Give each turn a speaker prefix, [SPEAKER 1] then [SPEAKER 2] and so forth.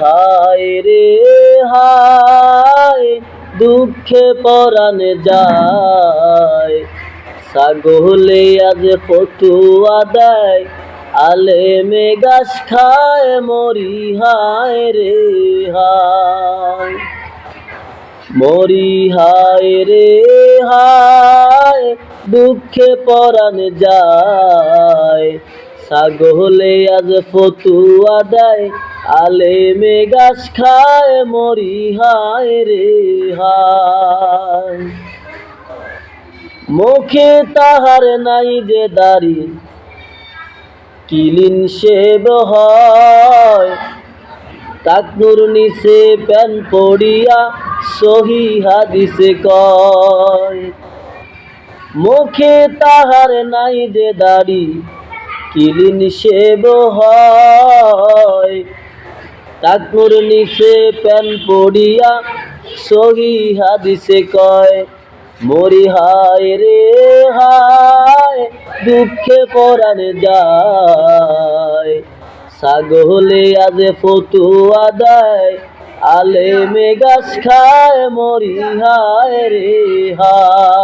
[SPEAKER 1] হায় রে হায়, দুঃখে পরাণে যায়। ছাগলে আজ ফতুয়া দেয় আলে মেগাস খায়, মরি হায় রে হায়। মরি হায় রে হায়, দুঃখে পরাণ যায়। ছাগলে আজ ফতুয়া দেয় আলে মেগাস খায়, মরি হায় রে মুখে তাহার নাই যে দাড়ি, কিলিন সেব হয়। তাকনুর নিচে প্যান পড়িয়া সহি হাদিসে কয়, মুখে তাহার নাই যে দাড়ি, কিলিন সেব হয়। তাকনুর নিচে প্যান পড়িয়া সহি হাদিসে কয়, মরি হায় রে হায়, দুঃখে পরাণ যায়। ছাগলে আজ ফতুয়া দেয় আলে মেগাস খায়, মরি হায় রে হায়।